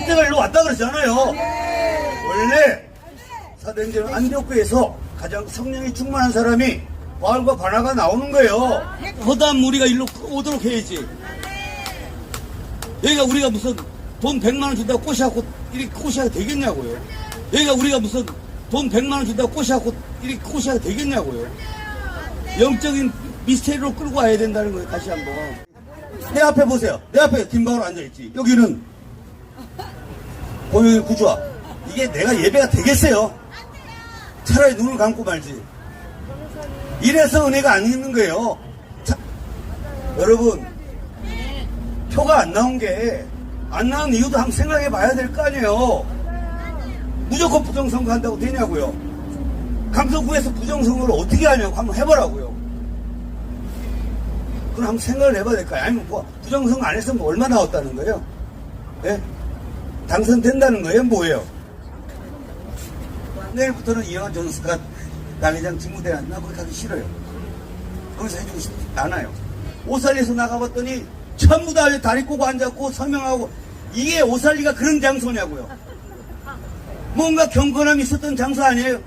그때가 일로 왔다 그러잖아요. 원래 사도행전 안디옥교에서 가장 성령이 충만한 사람이 바울과 바나가 나오는 거예요. 허다한 무리가 일로 오도록 해야지. 여기가 우리가 무슨 돈 100만 원 준다고 꼬시하고 이렇게 꼬시하게 되겠냐고요. 여기가 우리가 무슨 돈 100만 원 준다고 꼬시하고 이렇게 꼬시하게 되겠냐고요. 영적인 미스테리로 끌고 와야 된다는 거예요. 다시 한번. 내 앞에 보세요. 내 앞에 김바울 앉아있지. 여기는 고용의 구조화. 이게 내가 예배가 되겠어요? 차라리 눈을 감고 말지. 이래서 은혜가 안 있는 거예요. 자, 여러분, 표가 안 나온 게, 안 나온 이유도 한번 생각해 봐야 될 거 아니에요. 무조건 부정선거 한다고 되냐고요. 강서구에서 부정선거를 어떻게 하냐고 한번 해보라고요. 그럼 한번 생각을 해봐야 될 거예요. 아니면 뭐, 부정선거 안 했으면 뭐 얼마 나왔다는 거예요? 예? 당선된다는 거예요? 뭐예요? 내일부터는 이영환 전수가 당회장 직무대에 나 거기 가기 싫어요. 거기서 해주고 싶지 않아요. 오살리에서 나가봤더니 전부 다 다리 꼬고 앉았고 서명하고 이게 오살리가 그런 장소냐고요. 뭔가 경건함이 있었던 장소 아니에요?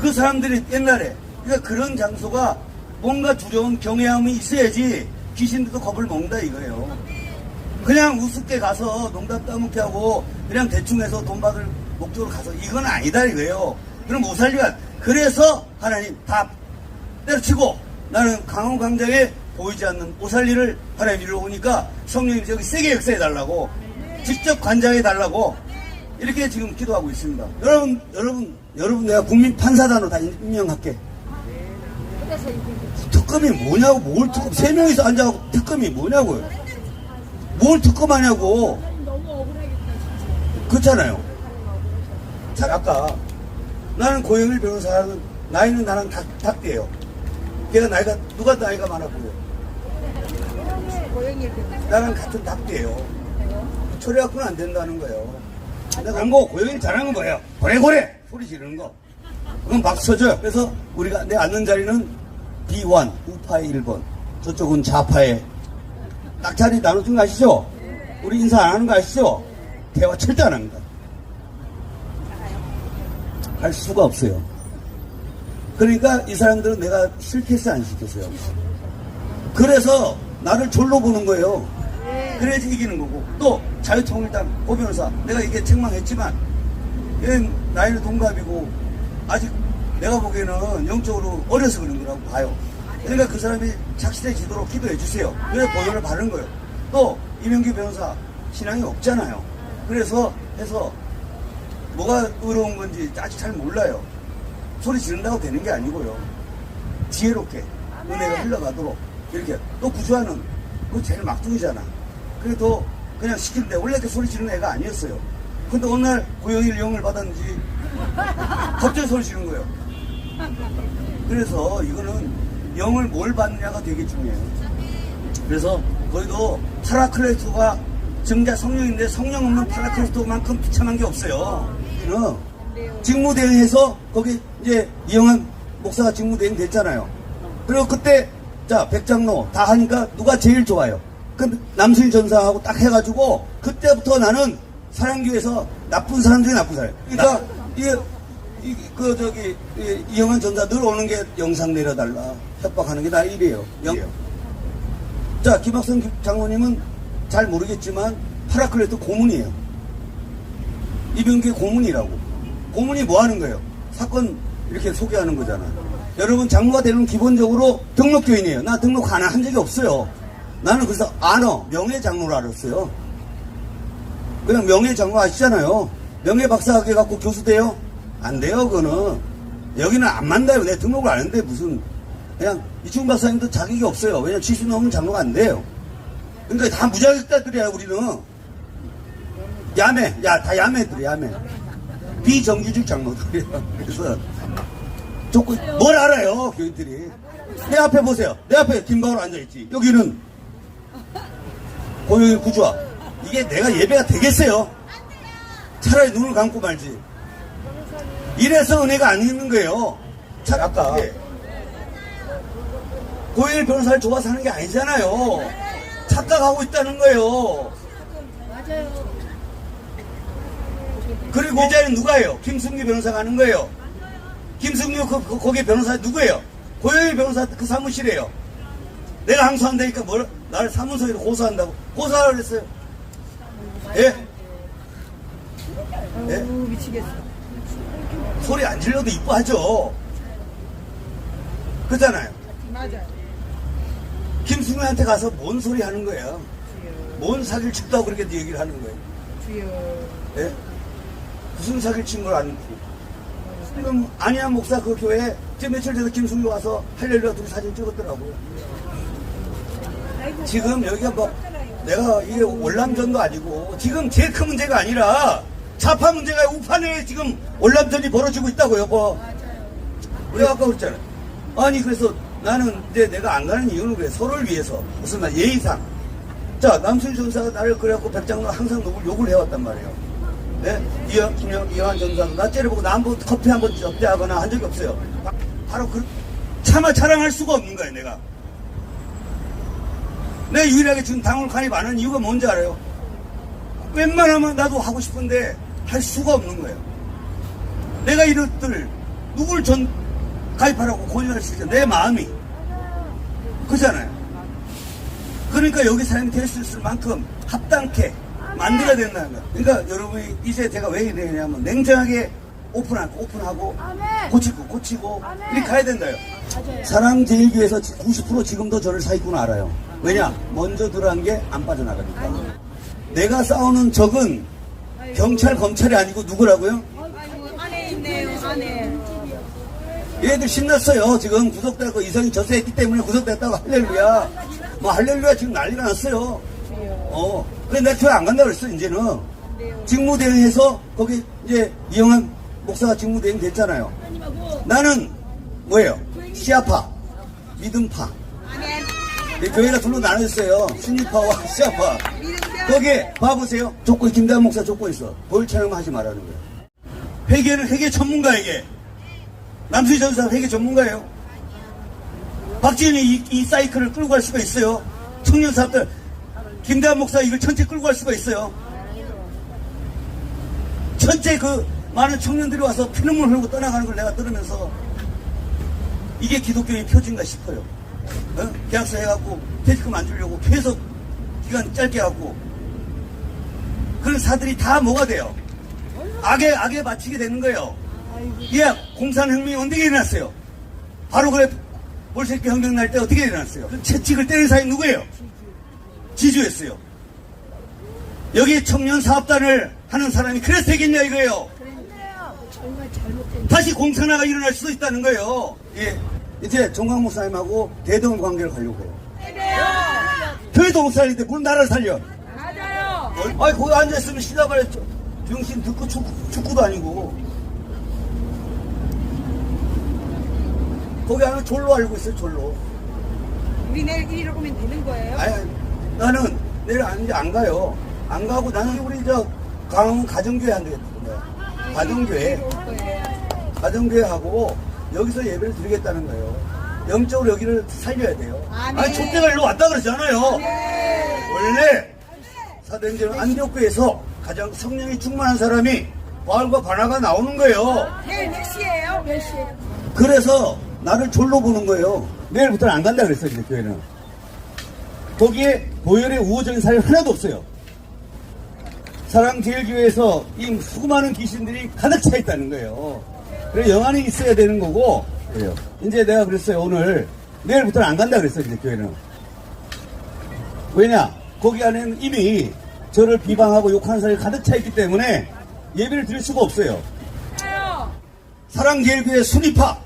그 사람들이 옛날에 그러니까 그런 장소가 뭔가 두려운 경외함이 있어야지 귀신들도 겁을 먹는다 이거예요. 그냥 우습게 가서 농담 따먹게 하고 그냥 대충 해서 돈 받을 목적으로 가서 이건 아니다 이거예요. 그럼 오살리가 그래서 하나님 다 때려치고 나는 강원 광장에 보이지 않는 오살리를 하나님 이루어 오니까 성령님 저기 세게 역사해 달라고 직접 관장해 달라고 이렇게 지금 기도하고 있습니다. 여러분 여러분 여러분 내가 국민 판사단으로 다 임명할게. 특검이 뭐냐고 뭘 특검 세 명이서 앉아갖고 특검이 뭐냐고요. 뭘 특검하냐고. 그렇잖아요. 자, 아까 나는 고영일 변호사는 나이는 나랑 다, 닥대요. 걔가 나이가 누가 나이가 많아 보여? 나랑 같은 닥대요. 초래갖고는 안 된다는 거예요. 내가 안고 고영일 잘하는 건 뭐예요? 고래고래 소리 지르는 거. 그건 쳐줘요. 그래서 우리가 내 앉는 자리는 B1 우파의 1번 저쪽은 좌파의 딱 자리 나눠준 거 아시죠? 우리 인사 안 하는 거 아시죠? 대화 절대 안 합니다. 할 수가 없어요. 그러니까 이 사람들은 내가 실패스 안 시켰어요. 그래서 나를 졸로 보는 거예요. 그래야지 이기는 거고. 또 자유통일당 고 변호사 내가 이게 책망했지만 얘 나이는 동갑이고 아직 내가 보기에는 영적으로 어려서 그런 거라고 봐요. 그러니까 그 사람이 착실해지도록 기도해 주세요. 그래서 보혈을 바른 거예요. 또 이명규 변호사 신앙이 없잖아요. 그래서 해서 뭐가 의로운 건지 아직 잘 몰라요. 소리 지른다고 되는 게 아니고요. 지혜롭게 은혜가 흘러가도록 이렇게 또 구조하는 그거 제일 막둥이잖아. 그래도 그냥 시키는데 원래 이렇게 소리 지르는 애가 아니었어요. 근데 어느 날 고영일 영을 받았는지 갑자기 소리 지르는 거예요. 그래서 이거는 영을 뭘 받느냐가 되게 중요해요. 그래서 거기도 파라클레토가 정자 성령인데 성령 없는 파라클레토만큼 비참한 게 없어요. 이는 직무대행해서 거기 이제 이영환 목사가 직무대행 됐잖아요. 그리고 그때 자 백장로 다 하니까 누가 제일 좋아요? 그 남순 전사하고 딱 해가지고 그때부터 나는 사랑교에서 나쁜 사람 중에 나쁜 사람. 그러니까 이게 이, 그, 저기, 이, 이영환 전사 늘 오는 게 영상 내려달라. 협박하는 게나 일이에요. 영. 자, 김학성 장모님은 잘 모르겠지만, 파라클레트 고문이에요. 이병규 고문이라고. 고문이 뭐 하는 거예요? 사건 이렇게 소개하는 거잖아. 여러분, 장모가 되는 기본적으로 등록교인이에요. 나 등록 하나 한 적이 없어요. 나는 그래서 안어, 명예 장로를 알았어요. 그냥 명예 장로 아시잖아요. 명예 박사 학위 갖고 교수 돼요? 안 돼요, 그거는. 여기는 안 만나요. 내 등록을 안 했는데 무슨, 그냥 이충 박사님도 자격이 없어요. 왜냐면 70 넘으면 장로가 안 돼요. 그러니까 다 무자격자들이야, 우리는. 야매, 야, 다 야매들이 야매. 비정규직 장로들이야. 그래서, 조금, 뭘 알아요, 교인들이. 내 앞에 보세요. 내 앞에 김바울 앉아있지. 여기는, 고용의 구조화. 이게 내가 예배가 되겠어요? 차라리 눈을 감고 말지. 이래서 은혜가 안 있는 거예요. 자, 아까 네. 고일 변호사를 좋아서 하는 게 아니잖아요. 착각하고 있다는 거예요. 그리고 이 자리는 누가요? 김승규 변호사가 하는 거예요. 김승규 그, 그, 거기 변호사 누구예요? 고영일 변호사 그 사무실이에요. 내가 항소한다니까 뭘 나를 사무소에 고소한다고 고소하라 그랬어요. 예? 예? 미치겠어. 소리 안 질러도 이뻐하죠. 그렇잖아요. 맞아요. 김승규한테 가서 뭔 소리 하는 거예요? 뭔 사기를 칩다고 그렇게 얘기를 하는 거예요. 주여. 예? 무슨 사기를 친걸 않고. 그럼 안희한 목사 그 교회에 지금 며칠 전에 김승규 와서 할렐루야 둘이 사진 찍었더라고요. 지금 여기가 뭐 내가 이게 월남전도 아니고 지금 제일 큰 문제가 아니라 좌파 문제가 우판에 지금 월남전이 벌어지고 있다고요. 뭐 우리가 아까 그랬잖아요. 아니 그래서 나는 이제 내가 안 가는 이유는 그래 서로를 위해서 무슨 말 예의상 자 남순 전사가 나를 그래갖고 백장로 항상 욕을, 욕을 해왔단 말이에요. 네? 이영, 김영, 이영환 전사도 나 째려보고 나 한번 커피 한 번 접대하거나 한 적이 없어요. 바- 바로 그 차마 자랑할 수가 없는 거예요 내가. 내가 유일하게 지금 안 하는 이유가 뭔지 알아요? 웬만하면 나도 하고 싶은데 할 수가 없는 거예요. 내가 이것들 누굴 전 가입하라고 권유할 수 있어 내 마음이 그잖아요. 그러니까 여기 사람이 될 수 있을 만큼 합당케 만들어야 된다는 거야. 그러니까 여러분이 이제 제가 왜 이러냐면 냉정하게 오픈하고 오픈하고 고치고 고치고 이렇게 가야 된다요. 사랑제일교회에서 90% 지금도 저를 사기꾼 알아요. 왜냐? 먼저 들어간 게 안 빠져나가니까. 내가 싸우는 적은 경찰 검찰이 아니고 누구라고요? 안에 있네요, 안에. 얘들 신났어요. 지금 구속되고 이성이 저세했기 때문에 구속됐다고 할렐루야. 뭐 할렐루야 지금 난리가 났어요. 어. 그래 내가 교회 안 간다 그랬어 이제는. 직무대행해서 거기 이제 이영환 목사가 직무대행 됐잖아요. 나는 뭐예요? 시아파, 믿음파. 이 교회가 둘로 나눠졌어요. 순위파와 시아파. 거기에 봐보세요. 조건 김대한 목사 조건 있어. 보일 촬영만 하지 말라는 거예요. 회계는 회계 전문가에게. 남수희 전사 회계 전문가예요. 박지현이 이, 이 사이클을 끌고 갈 수가 있어요. 청년 사업들 김대한 목사 이걸 전체 끌고 갈 수가 있어요. 전체 그 많은 청년들이 와서 피눈물 흘고 떠나가는 걸 내가 들으면서 이게 기독교의 표준가 싶어요. 어? 계약서 해갖고 퇴직금 안 주려고 계속 기간 짧게 하고 그런 사들이 다 뭐가 돼요? 악에 악에 바치게 되는 거예요. 예, 공산혁명이 언제 일어났어요? 바로 그래 볼셰키 혁명 날 때 어떻게 일어났어요? 그 채찍을 때린 사람이 누구예요? 지주였어요. 여기 청년 사업단을 하는 사람이 그래서 되겠냐 이거예요. 다시 공산화가 일어날 수도 있다는 거예요. 예. 이제 종강 목사님하고 대동 관계를 가려고 해요. 교회도 못 살리는데 뭘 나라를 살려? 아니 거기 앉아있으면 시다발에 병신 듣고 축구, 축구도 아니고. 거기 안에 졸로 알고 있어요 졸로. 우리 내일 일을 오면 되는 거예요? 아니 나는 내일 안, 안 가요. 안 가고 나는 우리 저 강원 가정교회 안 되겠다 가정교회. 가정교회 하고 여기서 예배를 드리겠다는 거예요. 영적으로 여기를 살려야 돼요. 아멘. 아니 족대가 일로 왔다 그러잖아요. 네. 원래 사도행전 안디옥교에서 가장 성령이 충만한 사람이 바알과 바나가 나오는 거예요. 내일 몇 시에요? 몇 시? 그래서 나를 졸로 보는 거예요. 내일부터는 안 간다 그랬어요, 이제 교회는. 거기에 보혈의 우호적인 사람이 하나도 없어요. 사랑제일교회에서 이 수많은 귀신들이 가득 차 있다는 거예요. 그래서 영안이 있어야 되는 거고, 그래요. 이제 내가 그랬어요, 오늘. 내일부터는 안 간다 그랬어요, 이제 교회는. 왜냐? 거기 안에는 이미 저를 비방하고 욕하는 사람이 가득 차 있기 때문에 예배를 드릴 수가 없어요. 사랑제일교회 순위파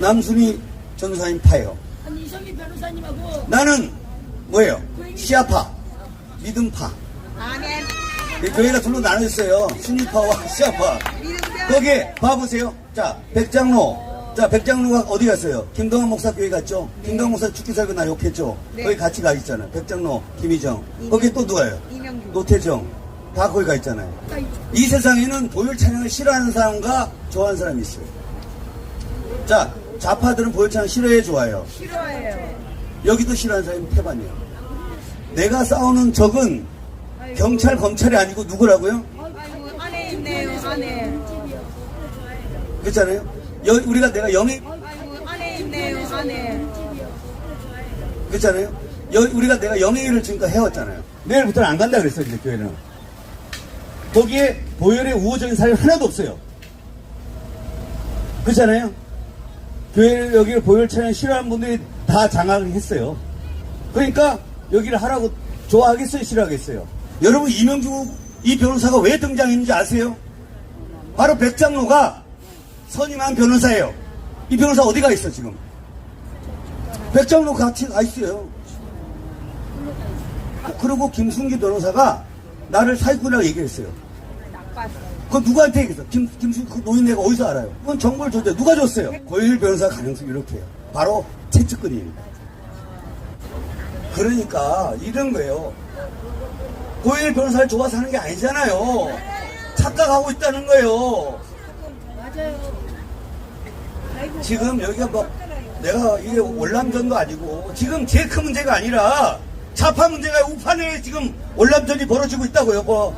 남순이 전사님 파예요. 나는 뭐예요? 시아파, 믿음파. 아멘. 이 교회가 둘로 나눠졌어요. 순위파와 시아파. 거기에 봐보세요. 자, 백장로. 자, 백장로가 어디 갔어요? 김동환 목사 교회 갔죠? 김동환 목사 죽기 살고 나 욕했죠? 네. 거기 같이 가 있잖아요. 백장로, 김희정. 거기 또 누가요? 이명규. 노태정. 다 거기 가 있잖아요. 이 세상에는 보혈 찬양을 싫어하는 사람과 좋아하는 사람이 있어요. 자, 좌파들은 보혈 찬양 싫어해 좋아요. 싫어해요. 여기도 싫어하는 사람이 태반이에요. 내가 싸우는 적은 경찰 검찰이 아니고 누구라고요? 아이고, 안에. 그렇잖아요. 여, 우리가 내가 영이 아이고, 안에 있네요, 안에. 그렇잖아요. 여, 우리가 내가 영예일을 지금까지 해왔잖아요. 내일부터는 안 간다 그랬어요, 이제 교회는. 거기에 보혈의 우호적인 사람이 하나도 없어요. 그렇잖아요. 교회 여기를 보혈 찬양 싫어하는 분들이 다 장악을 했어요. 그러니까 여기를 하라고 좋아하겠어요, 싫어하겠어요. 여러분 이명주 이 변호사가 왜 등장했는지 아세요? 바로 백장로가 선임한 변호사예요. 이 변호사 어디 가 있어 지금? 백장로 같이 가 있어요. 그리고 김순기 변호사가 나를 사기꾼이라고 얘기했어요. 그건 누구한테 얘기했어? 김, 김순기 그 노인네가 어디서 알아요? 그건 정보를 줬대. 누가 줬어요? 고일 변호사 가능성이 이렇게 해요. 바로 채찍근이에요. 그러니까 이런 거예요. 고일 변호사를 좋아서 하는 게 아니잖아요. 착각하고 있다는 거예요. 지금 여기가 뭐 내가 이게 월남전도 아니고 지금 제일 큰 문제가 아니라 자파 문제가 우판에 지금 월남전이 벌어지고 있다고요. 뭐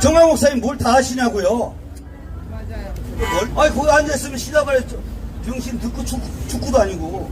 정화 목사님 뭘 다 하시냐고요. 맞아요. 뭘? 아니 거기 앉아있으면 시다발 병신 듣고 축구, 축구도 아니고